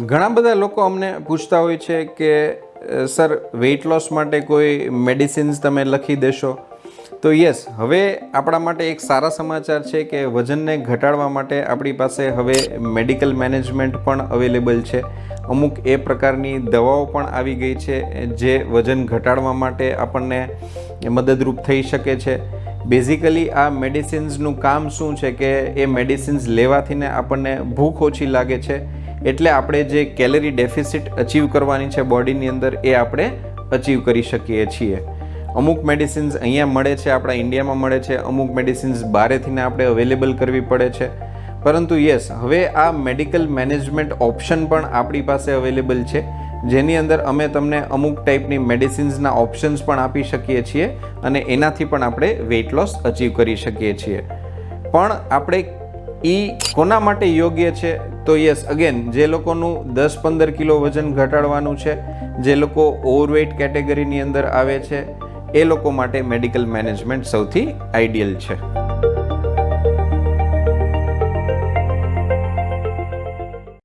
ઘણા બધા લોકો અમને પૂછતા હોય છે કે સર વેઇટ લોસ માટે કોઈ મેડિસિન્સ તમે લખી દેશો? તો યસ હવે આપણા માટે એક સારા સમાચાર છે કે વજનને ઘટાડવા માટે આપણી પાસે હવે મેડિકલ મેનેજમેન્ટ પણ અવેલેબલ છે. અમુક એ પ્રકારની દવાઓ પણ આવી ગઈ છે જે વજન ઘટાડવા માટે આપણને મદદરૂપ થઈ શકે છે. બેઝિકલી આ મેડિસિન્સનું કામ શું છે કે એ મેડિસિન્સ લેવાથીને આપણને ભૂખ ઓછી લાગે છે. એટલે આપણે જે કેલરી ડેફિસિટ અચીવ કરવાની છે બોડીની અંદર એ આપણે અચીવ કરી શકીએ છીએ. અમુક મેડિસિન્સ અહીંયા મળે છે, આપણા ઇન્ડિયામાં મળે છે, અમુક મેડિસિન્સ બહારેથીને આપણે અવેલેબલ કરવી પડે છે. પરંતુ યસ હવે આ મેડિકલ મેનેજમેન્ટ ઓપ્શન પણ આપણી પાસે અવેલેબલ છે, જેની અંદર અમે તમને અમુક ટાઈપની મેડિસિન્સના ઓપ્શન્સ પણ આપી શકીએ છીએ અને એનાથી પણ આપણે વેઇટ લોસ અચીવ કરી શકીએ છીએ. પણ આપણે એ કોના માટે યોગ્ય છે? તો યસ અગેન જે લોકોનું દસ પંદર કિલો વજન ઘટાડવાનું છે, જે લોકો ઓવરવેઇટ કેટેગરીની અંદર આવે છે, એ લોકો માટે મેડિકલ મેનેજમેન્ટ સૌથી આઈડિયલ છે.